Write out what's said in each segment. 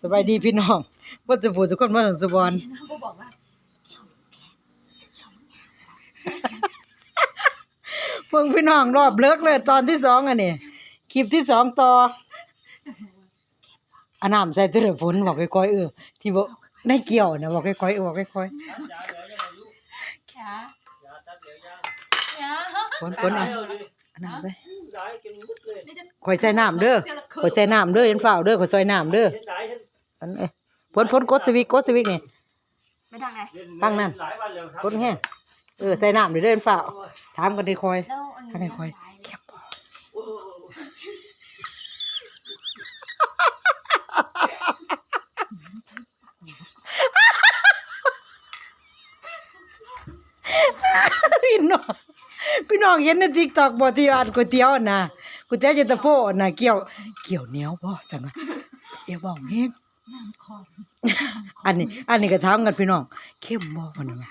สบายดีพี่น้องบ่จะพูดทุกคนมาสบอนก็บอกว่าเพิ่งพี่น้องรอบเลิกเลยตอนที่สองอันนี้คลิปที่สองต่ออันน้ำใส่เตะฝนบอกค่อยๆเออที่บ่ในเกี่ยวนะบอกค่อยๆเออบอกค่อยแค่ยาๆฝนฝนเอาอันน้ำใส่ไม่ได้ข่อยใส่น้ำเด้อข่อยใส่น้ำเด้อเห็นเปล่าเด้อข่อยใส่น้ำเด้อ อันเอ้ยฝนฝนกดสวิกกดสวิกนี่ไม่ดังไงฟังนั่นหลายวันแล้วครับกดแห้งเออใส่น้ำเด้อเด้อเห็นเปล่าถามกันได้คอยแล้วอันทำไมค่อยแคบพี่น้องพี่น้องเห็นใน TikTok บ่ที่อ่านก๋วยเตี๋ยวน่ะก๋วยเตี๋ยวเย็นตาโฟน่ะเกี่ยว เกี่ยวเหนียวบ่ซั่นว่าเดี๋ยวบอกแม่ง น้ำคออันนี้ อันนี้ก็ถามกันพี่น้องเข้มบ่มันว่า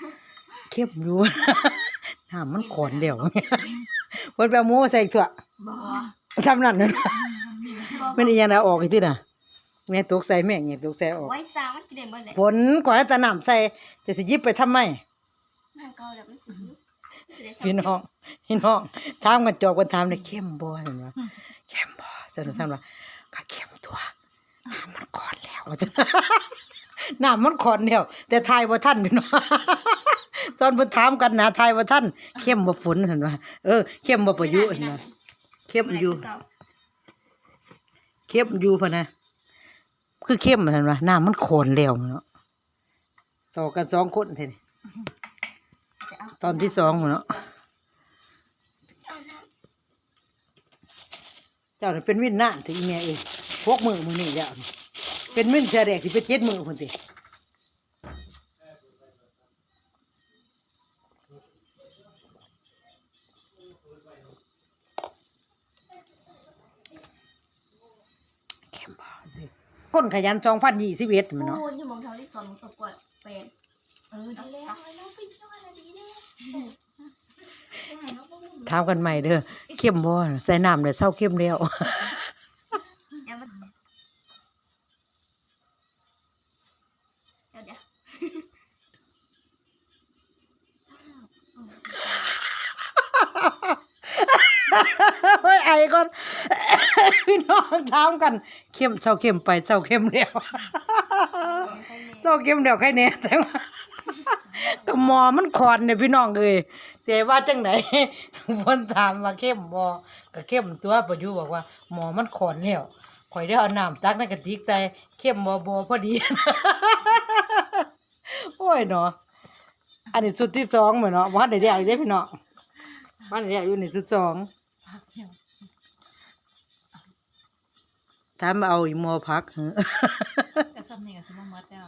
เข้มอยู่ น้ำมันขอนเดียวเพิ่นไปเอาหมูมาใส่ถั่วบ่ซ้ำนั่นน่ะแม่นอีหยังน่ะออกอีกทีน่ะแม่ตกใส่แม่งเนี่ยตกใส่ออกไว้สร้างมันจะเด่นบ่เลยผลก่อยแต่น้ำใส่จะสิหยิบไปทำไมมันก็แบบมันสุดพี่น้องพี่น้องถามกันจอบกันถามเลยเข้มบ่เห็นว่าเข้มบ่สนุกท่านว่าก็เข้มตัว น้ำมันขอนแล้วว่าซั่นน้ำมันขอนแล้วแต่ทายบ่ทันพี่น้องตอนเพิ่นถามกันนะทายบ่ทันเข้มบ่ฝนเห็นว่าเออเข้มบ่ประยุเห็นว่าเข้มอยู่เข้มอยู่พะนะคือเข้มเห็นว่าน้ำมันขอนแล้วเนาะต่อกันสองคนเท่านี้ตอนที่สองเนาะเจ้าน่ะเป็นวินนานถึงแม่เอ้ย พกมือมือนี่แล้วนี่เป็นวินเทื่อแรกสิเป็นเจ็ดมือพุ่นติเข้มบ่สิคนขยัน2021มันเนาะโอ้ยอยู่มองเท้าที่สอนมันตกกว่าเป็นเออดีแล้วแล้วไปเที่ยวอะไรดีแล้วถามกันใหม่เด้อเข้มบ่ใส่น้ำเด้อเศร้าเข้มแล้ว เดี๋ยวมันเดี๋ยวเดี๋ยว เฮ้ย ไอก่อนพี่น้องถามกัน เข้มเศร้าเข้มไปเศร้าเข้มแล้วเศร้าเข้มแล้วใครแน่แต่ว่าก็หมอมันขอนเนี่ยพี่น้องเอ้ยเสียว่าจังไหนเพิ่นถามว่าเข้มบ่ก็เข้มตัวประยุบอกว่า หมอมันขอนแล้วข่อยได้เอาน้ำตักในกระติกใส่เข้มบ่บ่พอดีโอ้ยเนาะอันนี้สุดที่สองเหมือนเนาะบ่ทันได้เรียกอีกเด้พี่น้องบ่ทันได้เรียกอยู่นี่สุดสอง ถามว่าเอาอีหมอพักเหรอแต่ซ้ำนี่ก็สิบ่หมดแล้ว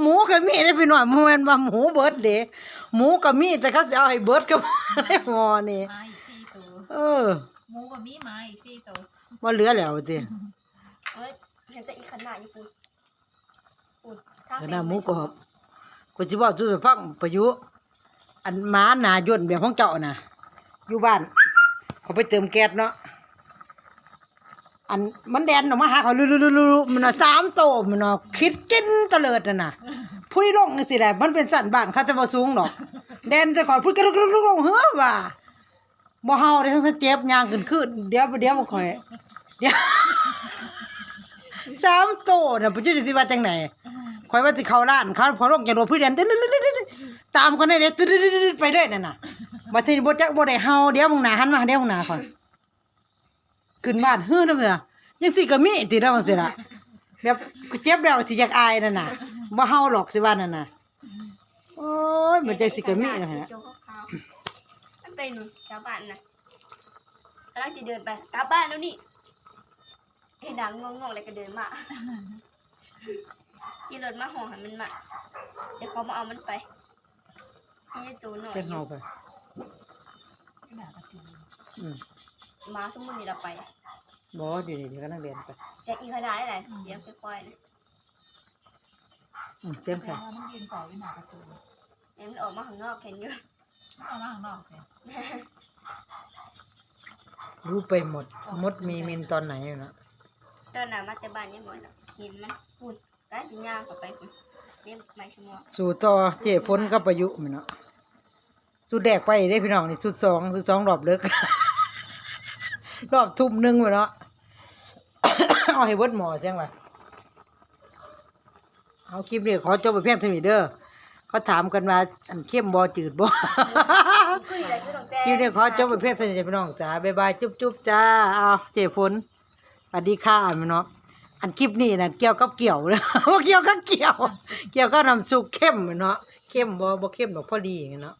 หมูก็มีได้พี่น้อยบ่แม่นว่าหมูเบิดเด้หมูก็มีแต่เขาสิเอาให้เบิดก็บ่ได้หมอนี่มาอีกสี่ตัวเออหมูก็มีมาอีกสี่ตัวบ่เหลือแล้วติเฮ้ยเห็นแต่อีกขนาดญี่ปุ่นปุ่นก็น่าหมูกรอบกูสิบอกสู่ฟังประยุกต์อันหมาหน้าย่นแบบของเจ้าน่ะ อยู่บ้าน เขาไปเติมแก๊สเนาะอันมันแดนออกมาหาเขาลุๆๆๆมันน่ะสามโตมันน่ะคิดกินตะเลิดน่ะน่ะผู้ที่ลงจังซี่แหละมันเป็นสันบ้านเขาจะบ่สูงดอกแดนจะก่อนพูดกระลุกๆๆเฮ้อว่าบ่เฮาได้ทั้งเจ็บยางขึ้นขึ้นเดี๋ยวเดี๋ยวบ่ค่อยเดี๋ยวสามโตน่ะบ่รู้จะสิว่าจังได๋ข่อยว่าสิเข้าร้านเขาพอลงจากรถผู้เรียนตึ๊ดตามกันได้เด้ตึ๊ดไปเลยนั่นน่ะ บัดทีนี้บ่จักบ่ได้เฮาเดี๋ยวมึงหน้าหันมาเดี๋ยวมึงหน้าก่อนขึ้นบ้านเฮ้อนำเด้อจังซี่ก็มีติเด้อว่าสิล่ะแบบเจ็บแล้วสิอยากอายนั่นน่ะบ่เฮาหรอกสิว่านั่นน่ะโอ้ยมันจังสิก็มีนะฮะโจ๊กขาวๆมันเป็นชาวบ้านนะกำลังจะเดินไปกลับบ้านแล้วนี่เห็นดังงงๆเลยก็เดินมาขี่รถมาห่อหันมันมาเดี๋ยวเขามาเอามันไปนี่ตัวหน่อยเช็ดเฮาไป หน้าตะกีอืมมาสมมุตินี่เราไปบ่เดี๋ยวนี้กำลังเรียนไปเสียงอีกขนาดไหนเสียงค่อยๆนะอืมเสียงแต่ค่ะว่ามันยืนเฝ้าอยู่หน้าประตูเห็นมันออกมาข้างนอกเห็นอยู่เอามาข้างนอกเลยรู้ไปหมด มดมีมินตอนไหนอยู่นะตอนหนามาแต่บ้านยังบ่เนาะเห็นมันพูดก็สิย่างเข้าไปพุ่นเรียกไม่ชั่วโมงสู่ต่อเจ๊พ้นกับประยุกต์มันเนาะ สุดแดกไปได้พี่น้องนี่สุดสองสุดสองรอบเลิกรอบทุ่มหนึ่งไปเนาะเอาให้เบิร์ดหมอเสียงว่ะเอาคลิปนี้ขอจบไปเพียงเท่านี้เด้อเขาถามกันว่าอันเข้มบ่จืดบอคลิปนี้ขอจบไปเพียงเท่านี้จ้ะพี่น้องจ้าบ๊ายบายจุ๊บจุ๊บจ้าเอาเจ๊ฝนสวัสดีค่ะอันเนาะอันคลิปนี้น่ะเกี่ยวกับเกี่ยวเลยว่าเกี่ยวกับเกี่ยว เกี่ยวกับน้ำซุปเข้มเนาะเข้มบ่บ่เข้มดอกพอดีเนาะ